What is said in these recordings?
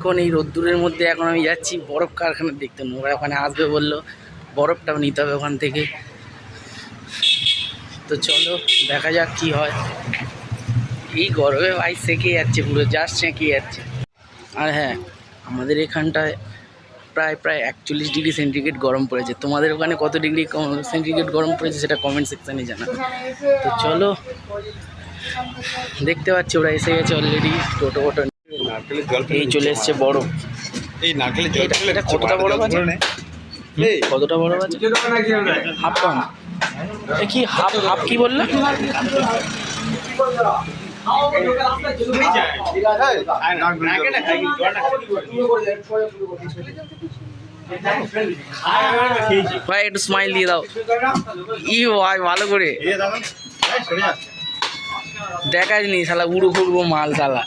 এখন এই রোদ্দুরের মধ্যে এখন আমি যাচ্ছি, বরফ কারখানা দেখতে। ওরা ওখানে আসবে বলল, বরফটাও নিতে হবে ওখান থেকে। তো চলো, দেখা যাক কি হয়। এই গরমে ভাই সেঁকে যাচ্ছে পুরো জাস্ট সেঁকে যাচ্ছে। আর হ্যাঁ আমাদের এখানটায় প্রায় প্রায় একচল্লিশ ডিগ্রি সেন্টিগ্রেড গরম পড়েছে। তোমাদের ওখানে কত ডিগ্রি সেন্টিগ্রেড গরম পড়েছে সেটা কমেন্ট সেকশানে জানা তো চলো, দেখতে পাচ্ছি ওরা এসে গেছে অলরেডি টোটো ফোটো নারকেলের জল এই চলে এসছে বরফ এই নারকেলের জল এটা- কতটা বড় আছে? এই। কতটা বড় আছে? হাফ এ কি হাফ হাফ কি বললে? ভাই একটু স্মাইল দিয়ে দাও। ই ভাই ভালো করে। এই দাদা এই সরে যা দেখাই নি শালা উড়ো ফুড়বো মাল শালা।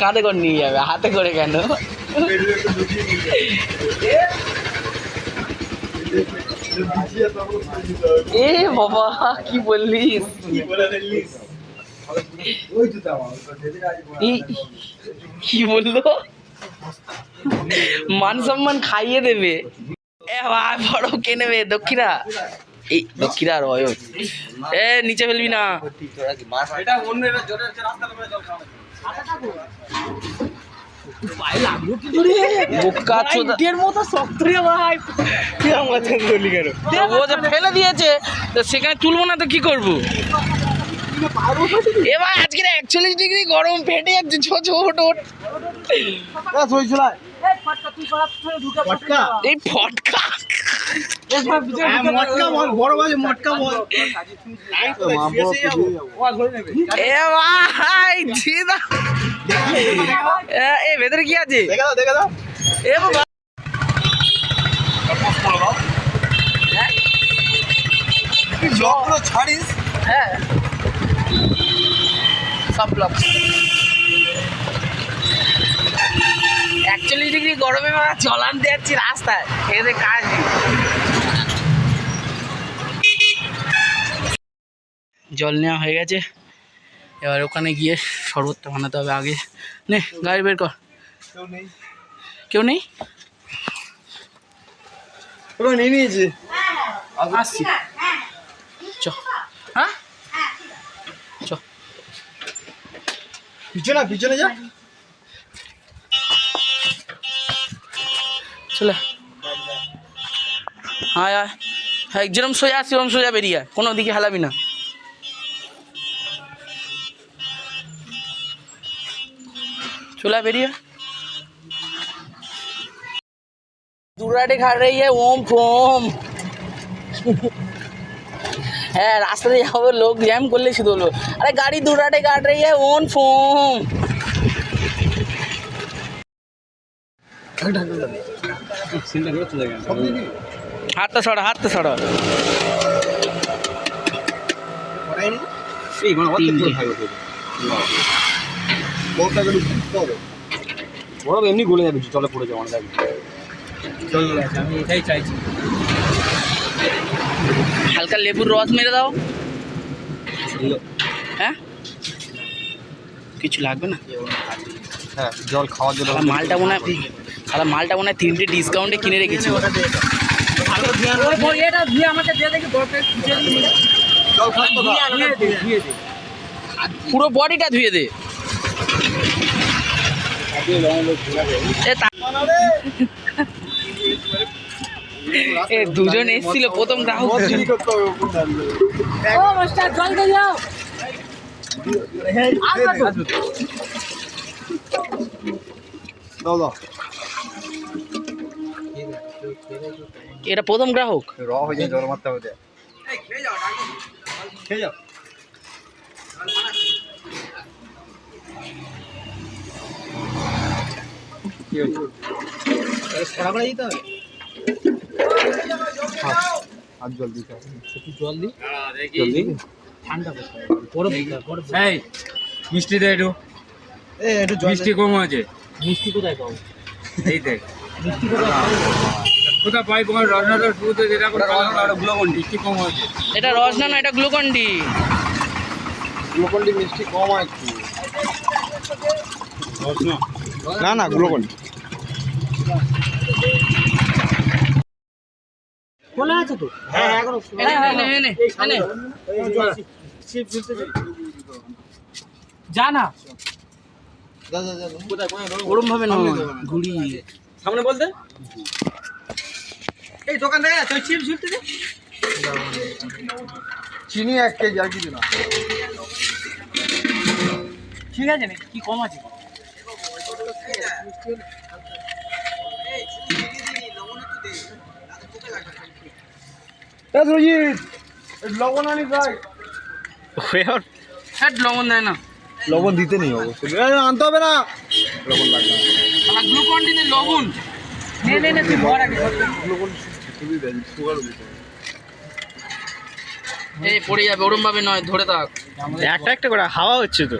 কাঁধে করে নিয়ে যাবে হাতে করে কেন? এ বাবা কি বললিস কি বলল? মান সম্মান খাইয়ে দেবে। এ ভাই বড় কে নেবে? দক্ষিণা? এই দক্ষিণা আর অয়ন। এ নিচে ফেলবি না। ফেলে দিয়েছে তো সেখানে তুলবো না তো কি করব? এবার আজকে একচল্লিশ ডিগ্রি গরম ফেটে যাচ্ছে ছোট ছোট এই ফটকা মটকা বল বড় বাজে মটকা বল আমি তো শুয়েছে যাব এ ভাই জিদা। এ, এ ভেতরে কি আছে? দেখে দাও দেখে দাও। এ বাবা। হ্যাঁ? ছাড়িস? হ্যাঁ। সব ব্লক একচল্লিশ ডিগ্রি গরমে বাবা চলান যাচ্ছি রাস্তায়। এদের কাজ জল নেওয়া হয়ে গেছে। এবার ওখানে গিয়ে শরবতটা বানাতে হবে আগে। নে গাড়ি বের কর। কেউ নেই। কেউ নেই? নিয়ে নিয়েছে। আসছি। পিছনে পিছনে যা চলে আয় আয় হ্যাঁ যেরকম সোজা সেরকম সোজা বেরিয়ে আয়। কোনো দিকে হেলাবি না चला बेरिए दुराटे खा रही है ओम फोम হ্যাঁ রাস্তাতে যাব লোক জ্যাম করলে শুধু হলো। আরে গাড়ি দুরাটে গাড় রে ইয়ে ওন ফোম হাতটা সরা হাতটা সরা। এমনি গলে যাবে চলে পড়ে যাব আমি এটাই চাইছি। হালকা লেবুর রস মেরে দাও। হ্যাঁ? কিছু লাগবে না? হ্যাঁ জল খাওয়ার জন্য মালটা মনে হয় শালা মালটা মনে হয় তিনটে ডিসকাউন্টে কিনে রেখেছি। পুরো বডিটা ধুয়ে দে। এ এ, দুজন এসেছিল, প্রথম গ্রাহক যাও এটা প্রথম গ্রাহক? র হয়ে জল মারতে খেয়ে যাও ছড়া দিতে হবে আর জল দিতে হবে। একটু জল দি জল দিই? ঠান্ডা করতে হবে বরফ বরফ এই মিষ্টি দে একটু। মিষ্টি কম আছে। মিষ্টি কোথায় পাবো? এই দেখ। কোথায় পাই তোমার রসনাটা? শুরুতে যেটা করে মিষ্টি কম আছে। এটা রসনা না এটা গ্লুকন ডি গ্লুকন্ডি মিষ্টি কম একটু না না গ্লুকন্ডি। খোলা আছে তো? হ্যাঁ। এখন যা না। যা যা যা কোথায় কোথায় ওরম ভাবে না ঘুরি সামনে বলতে? এই দোকান থেকে চিপ ঝুলতে চিনি এক কেজি আর কিছু না। ঠিক আছে নাকি কি কম আছে এ সুরজিৎ লবণ আনি ভাই। লবণ দেয় না। লবণ দিতে নেই অবশ্যই। এ, আনতে হবে না। লবণ লাগবে না। গ্লুকন ডিতে লবণ। নে নে নে তুই ভর আগে লবণ খুবই দেন সুগার দিতে এই পড়ে যাবে ওরম ভাবে নয় ধরে থাক। একটা একটা করে হাওয়া হচ্ছে তো।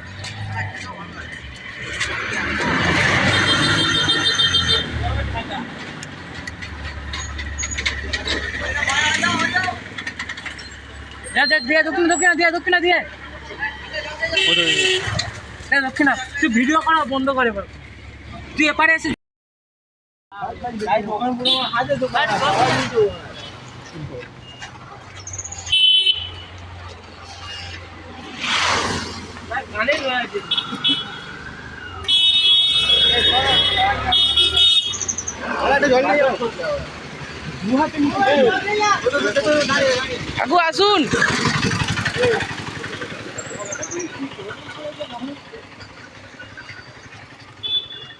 যা যা দিয়ে দক্ষিণ, দক্ষিণা, দিয়ে দক্ষিণা দিয়ে। দক্ষিণা। তুই ভিডিও করা বন্ধ করে এবার তুই এপারে এসে কাকু আসুন।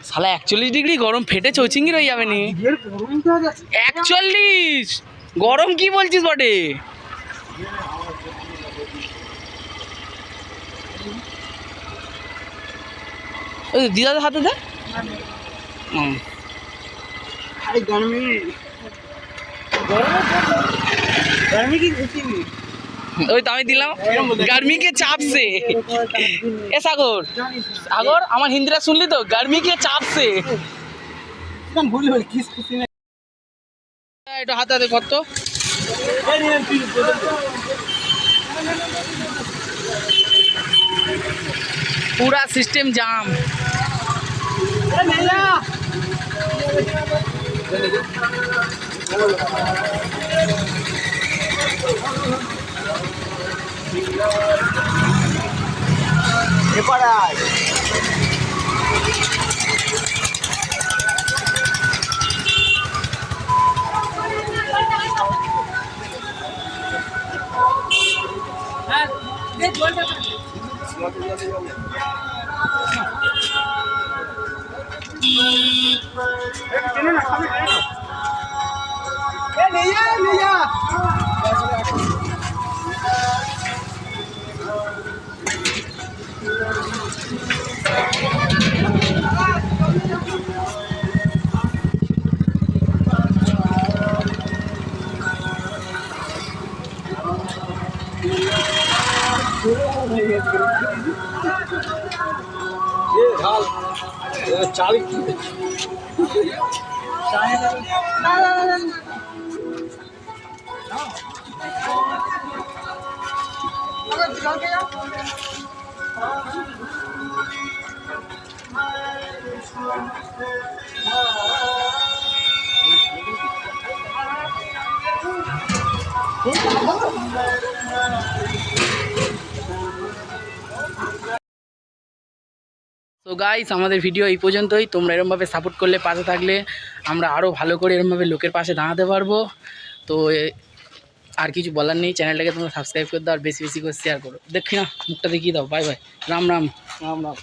শালা, একচল্লিশ ডিগ্রি গরম, ফেটে চৌচিঙ্গি রয়ে যাবে নি। একচল্লিশ? গরম কি বলছিস বটে? দিদাদের হাতে দে। হুম। ওই তো আমি দিলাম গার্মি কে চাপ সে এ সাগর সাগর আমার হিন্দিটা শুনলি তো গার্মি কে চাপ সে একটু হাতে হাতে কর তো पूरा सिस्टम जाम এপারে আয় হ্যাঁ দে তো গাইস আমাদের ভিডিও এই পর্যন্তই। তোমরা এরমভাবে সাপোর্ট করলে, পাশে থাকলে আমরা আরও ভালো করে এরমভাবে লোকের পাশে দাঁড়াতে পারব। তো আর কিছু বলার নেই। চ্যানেলটাকে তোমরা সাবস্ক্রাইব করে দাও আর বেশি বেশি করে শেয়ার করো। দেখি না, মুখটা দেখিয়ে দাও। Bye bye Ram Ram. Ram Ram.